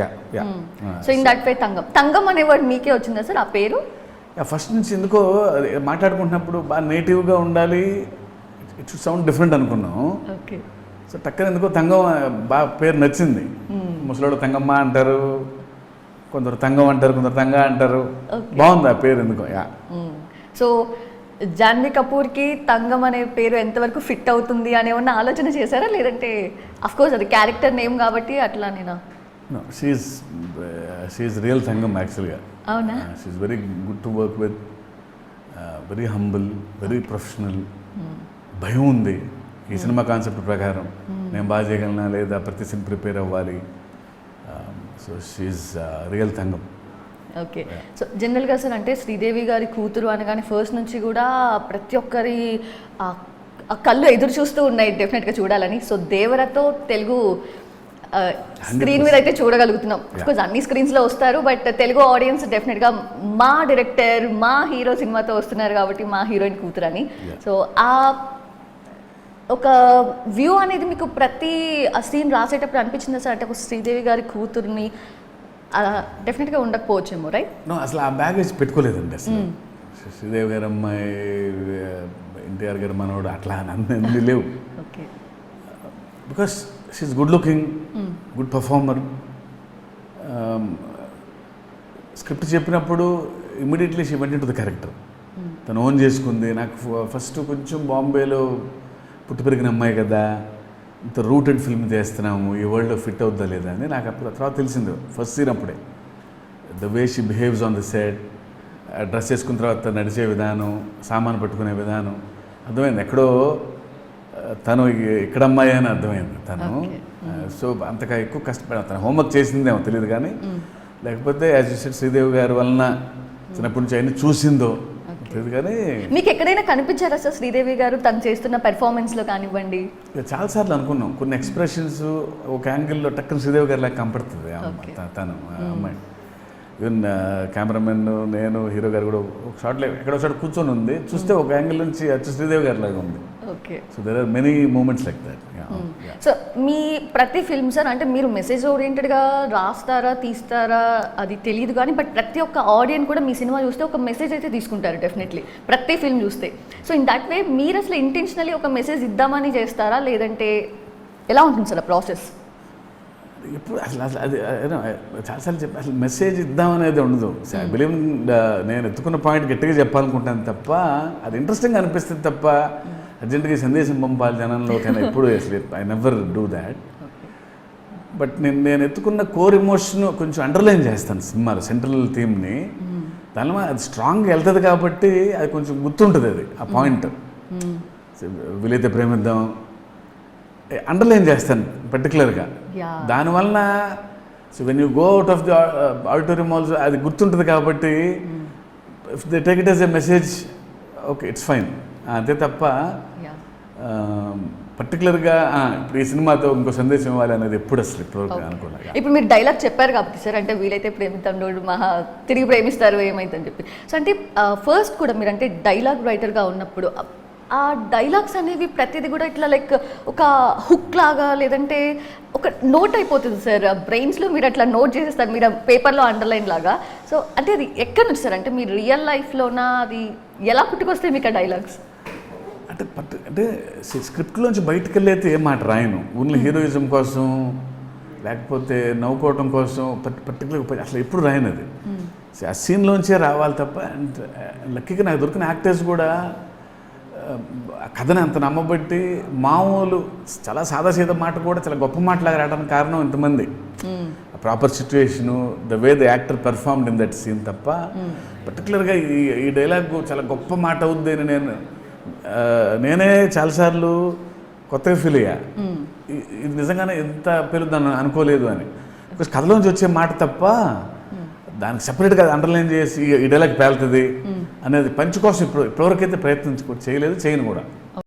Yeah so in that way Thangam తంగం అనే word మీకే వచ్చిందా సార్? ఆ పేరు? ఫస్ట్ నుంచి ఎందుకో మాట్లాడుకుంటున్నప్పుడు బాగా నేటివ్గా ఉండాలి. ఇట్ షుడ్ సౌండ్ డిఫరెంట్ అనుకున్నాం. ఓకే సో టక్కన ఎందుకో తంగం బాగా పేరు నచ్చింది. ముసలోడు తంగమ్మ అంటారు. కొందరు తంగం అంటారు కొందరు తంగ అంటారు. బాగుంది ఆ పేరు ఎందుకో యా సో జాన్వీ కపూర్కి తంగం అనే పేరు ఎంతవరకు ఫిట్ అవుతుంది అనే ఉన్న ఆలోచన చేశారా? లేదంటే అఫ్ కోర్స్ అది క్యారెక్టర్ నేమ్ కాబట్టి అట్లా నేను షీఈ్ షీఈ్ రియల్ తంగం యాక్చువల్గా అవునా? She very good to work with very humble very professional భయం ఉంది. ఈ సినిమా కాన్సెప్ట్ ప్రకారం. నేను బాగా చేయగలనా లేదా ప్రతి సినిమా ప్రిపేర్ అవ్వాలి. So she real Thangam okay so జనరల్గా సార్ అంటే శ్రీదేవి గారి కూతురు అనగానే ఫస్ట్ నుంచి కూడా ప్రతి ఒక్కరి కళ్ళు ఎదురు చూస్తూ ఉన్నాయి. డెఫినెట్గా చూడాలని. సో దేవరతో తెలుగు స్క్రీన్ మీద అయితే చూడగలుగుతున్నాం. బికాజ్ అన్ని స్క్రీన్స్లో వస్తారు బట్ తెలుగు ఆడియన్స్ డెఫినెట్గా మా డైరెక్టర్ మా హీరో సినిమాతో వస్తున్నారు కాబట్టి మా హీరోయిన్ కూతురు అని Yeah. సో ఆ ఒక వ్యూ అనేది మీకు ప్రతి ఆ సీన్ రాసేటప్పుడు అనిపించిందా సార్? అంటే ఒక శ్రీదేవి గారి కూతుర్ని డెఫినెట్గా ఉండకపోవచ్చేమో రైట్ నో అసలు ఆ బ్యాగేజ్ పెట్టుకోలేదండి అసలు. శ్రీదేవి గారు అమ్మాయి ఎన్టీఆర్ గారు మనోడు అట్లా అని అన్ని లేవు. Okay because she good looking good performer script చెప్పినప్పుడు immediately she went the character తను ఓన్ చేసుకుంది. నాకు ఫస్ట్ కొంచెం బాంబేలో పుట్టి పెరిగిన అమ్మాయి కదా ఇంత రూటెడ్ ఫిల్మ్ చేస్తున్నాము ఈ వరల్డ్లో ఫిట్ అవుద్దా లేదా అని నాకు అప్పుడు తర్వాత తెలిసింది. ఫస్ట్ సీన్ అప్పుడే. The way she behaves on the set dress వేసుకున్న తర్వాత నడిచే విధానం సామాను పట్టుకునే విధానం అర్థమైంది? ఎక్కడో తను ఇక్కడ అమ్మాయి అని అర్థమైంది తను. సో అంతగా ఎక్కువ కష్టపడి తను హోంవర్క్ చేసిందేమో తెలియదు కానీ లేకపోతే యాజ్ సెడ్ శ్రీదేవి గారి వలన చిన్నప్పటి నుంచి అయినా చూసిందో తెలియదు కానీ మీకు ఎక్కడైనా కనిపించారా సార్ శ్రీదేవి గారు తను చేస్తున్న పెర్ఫార్మెన్స్లో కానివ్వండి? చాలాసార్లు అనుకున్నాం. కొన్ని ఎక్స్ప్రెషన్స్ ఒక యాంగిల్లో టక్కన శ్రీదేవి గారి లాగా కనపడుతుంది తను అమ్మాయి. ఈవెన్ కెమెరామెన్ నేను హీరో గారు కూడా ఒక షాట్లో ఎక్కడో షాట్ కూర్చొని ఉంది. చూస్తే ఒక యాంగిల్ నుంచి అచ్చు శ్రీదేవి గారి లాగా ఉంది. Okay so there are many moments like that so మీ ప్రతి ఫిల్మ్ సార్ అంటే మీరు మెసేజ్ ఓరియంటెడ్గా రాస్తారా తీస్తారా అది తెలియదు కానీ బట్ ప్రతి ఒక్క ఆడియన్ కూడా మీ సినిమా చూస్తే ఒక మెసేజ్ అయితే తీసుకుంటారు డెఫినెట్లీ ప్రతి ఫిల్మ్ చూస్తే. సో ఇన్ దట్ వే మీరు అసలు ఇంటెన్షనలీ ఒక మెసేజ్ ఇద్దామని చేస్తారా? లేదంటే ఎలా ఉంటుంది సార్ ప్రాసెస్ ఎప్పుడు అసలు అసలు అది చాలాసార్లు చెప్పి అసలు మెసేజ్ ఇద్దామనేది ఉండదు. బిలీవ్ నేను ఎత్తుకున్న పాయింట్ గట్టిగా చెప్పాలనుకుంటాను తప్ప అది ఇంట్రెస్టింగ్ అనిపిస్తుంది తప్ప అర్జెంటుగా సందేశం పంపాలి జనంలో కానీ ఎప్పుడు అసలు I never do that but నేను నేను ఎత్తుకున్న కోర్ ఎమోషన్ కొంచెం అండర్లైన్ చేస్తాను సినిమాలో సెంట్రల్ థీమ్ని దానిలో అది స్ట్రాంగ్ వెళ్తుంది కాబట్టి అది కొంచెం గుర్తుంటుంది అది ఆ పాయింట్ వీలైతే ప్రేమిద్దాం అండర్లైన్ చేస్తాను పర్టికులర్గా. దానివలన so when you go out of the auditorium also అది గుర్తుంటుంది కాబట్టి if they take it as a message okay it's fine అంతే తప్ప పర్టికులర్గా ఇప్పుడు ఈ సినిమాతో ఇంకో సందేశం ఇవ్వాలి అనేది ఎప్పుడు అసలు ఇప్పటివరకు అనుకోలేదు ఇప్పుడు మీరు డైలాగ్ చెప్పారు కాబట్టి సార్ అంటే వీలైతే ప్రేమిద్దాం నోడు మహా తిరిగి ప్రేమిస్తారు ఏమైందని చెప్పి. సో అంటే ఫస్ట్ కూడా మీరు అంటే డైలాగ్ రైటర్గా ఉన్నప్పుడు ఆ- డైలాగ్స్ అనేవి ప్రతిదీ కూడా ఇట్లా లైక్ ఒక హుక్ లాగా లేదంటే ఒక నోట్ అయిపోతుంది సార్. బ్రెయిన్స్లో మీరు అట్లా నోట్ చేసేస్తారు. మీరు పేపర్లో అండర్లైన్ లాగా. సో అంటే అది ఎక్కడి నుంచి సార్? అంటే మీ రియల్ లైఫ్లోనా? అది ఎలా పుట్టుకొస్తాయి మీకు ఆ డైలాగ్స్? అంటే పర్టి అంటే స్క్రిప్ట్లోంచి బయటకు వెళ్ళైతే ఏం మాట రాయను. ఓన్లీ హీరోయిజం కోసం లేకపోతే నవ్వుకోవటం కోసం పర్టికులర్ అసలు ఎప్పుడు రాయను అది So, ఆ సీన్లోంచే రావాలి తప్ప అండ్ లక్కీగా నాకు దొరికిన యాక్టర్స్ కూడా కథని అంత నమ్మబట్టి మామూలు చాలా సాదాసీద మాట కూడా చాలా గొప్ప మాటలాగా రావడానికి కారణం ఇంతమంది. Proper situation the way the actor performed in that scene తప్ప పర్టికులర్గా ఈ ఈ డైలాగ్ చాలా గొప్ప మాట అవుద్ది అని నేను నేనే చాలాసార్లు కొత్తగా ఫీల్ అయ్యా. ఇది నిజంగానే ఎంత పెరుగుదని అనుకోలేదు అని. కథలోంచి వచ్చే మాట తప్ప దానికి సపరేట్గా అండర్లైన్ చేసి ఈ డైలాగ్ పేలుతుంది. అనేది పంచుకోసం ఇప్పుడు ఎప్పటివరకైతే అయితే ప్రయత్నం చేయలేదు చేయను కూడా.